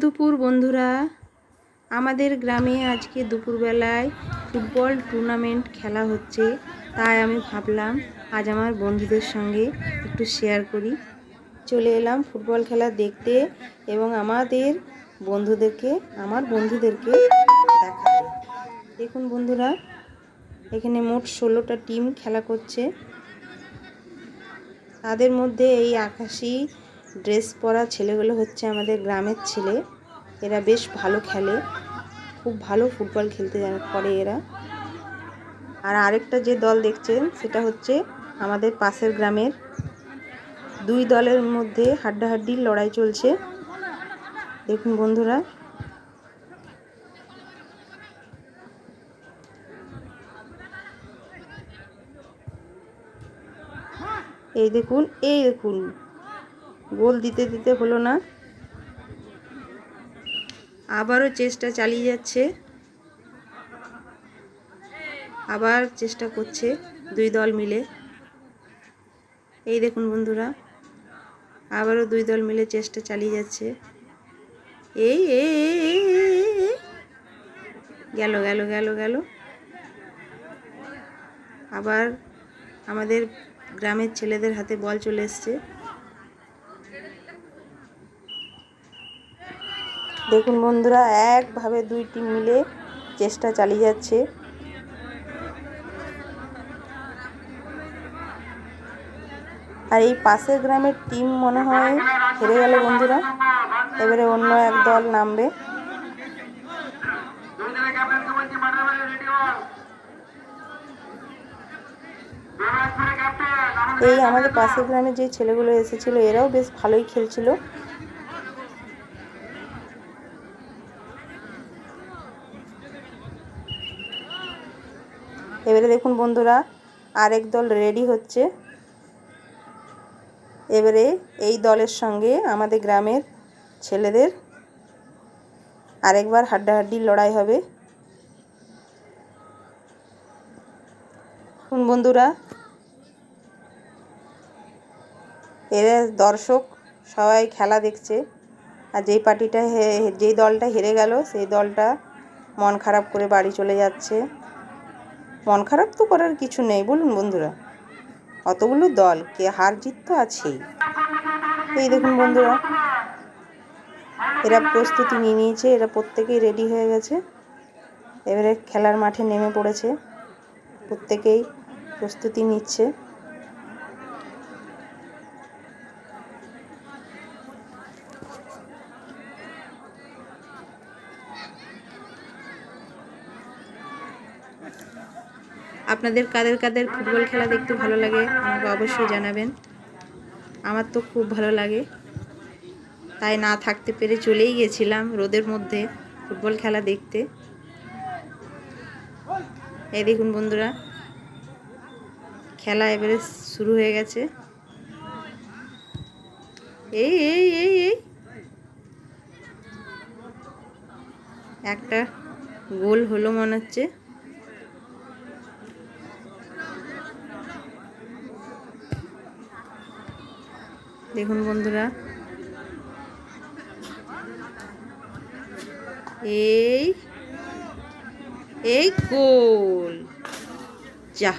দুপুর বন্ধুরা, আমাদের গ্রামে আজকে দুপুরবেলায় ফুটবল টুর্নামেন্ট খেলা হচ্ছে, তাই আমি ভাবলাম আজ আমার বন্ধুদের সঙ্গে একটু শেয়ার করি। চলে এলাম ফুটবল খেলা দেখতে এবং আমাদের বন্ধুদেরকে, আমার বন্ধুদেরকে দেখাতে। দেখুন বন্ধুরা, এখানে মোট ষোলোটা টিম খেলা করছে। তাদের মধ্যে এই আকাশি ড্রেস পরা ছেলেগুলো হচ্ছে আমাদের গ্রামের ছেলে। এরা বেশ ভালো খেলে। খুব ভালো ফুটবল খেলতে পারে এরা। আর আরেকটা যে দল দেখছেন, সেটা হচ্ছে আমাদের পাশের গ্রামের দুই দলের মধ্যে হাড্ডাহাড্ডির লড়াই চলছে। দেখুন বন্ধুরা। এই দেখুন এই দেখুন। গোল দিতে দিতে হলো না। আবারও চেষ্টা চালিয়ে যাচ্ছে। আবার চেষ্টা করছে দুই দল মিলে। এই দেখুন বন্ধুরা, আবারও দুই দল মিলে চেষ্টা চালিয়ে যাচ্ছে। এই। গেল গেল গেল গেল। আবার আমাদের গ্রামের ছেলেদের হাতে বল চলে এসছে। দেখুন বন্ধুরা, একভাবে দুই টিম মিলে চেষ্টা চালিয়ে যাচ্ছে। আর এই পাশের গ্রামের টিম মনে হয় হেরে গেল বন্ধুরা। এবারে অন্য এক দল নামবে। এই আমাদের পাশের গ্রামে যে ছেলেগুলো এসেছিল, এরাও বেশ ভালোই খেলছিল। এবারে দেখুন বন্ধুরা, আরেক দল রেডি হচ্ছে। এবারে এই দলের সঙ্গে আমাদের গ্রামের ছেলেদের আরেকবার হাড্ডাহাড্ডি লড়াই হবে। বন্ধুরা এরা দর্শক সবাই খেলা দেখছে। আর যেই পার্টিটা যেই দলটা হেরে গেল, সেই দলটা মন খারাপ করে বাড়ি চলে যাচ্ছে। মন খারাপ তো করার কিছু নেই, বলুন বন্ধুরা। অতগুলো দল, কে হার জিত তো আছেই। এই দেখুন বন্ধুরা, এরা প্রস্তুতি নিয়ে নিয়েছে, এরা প্রত্যেকেই রেডি হয়ে গেছে। এবারে খেলার মাঠে নেমে পড়েছে। প্রত্যেকেই প্রস্তুতি নিচ্ছে। আপনাদের কাদের কাদের ফুটবল খেলা দেখতে ভালো লাগে আমাকে অবশ্যই জানাবেন। আমার তো খুব ভালো লাগে। তাই না থাকতে পেরে চলেই গেছিলাম রোদের মধ্যে ফুটবল খেলা দেখতে। এই দেখুন বন্ধুরা, খেলা এবারে শুরু হয়ে গেছে। এই এই এই এই। একটা গোল হলো মনে হচ্ছে। দেখুন বন্ধুরা। এই এই গোল যা।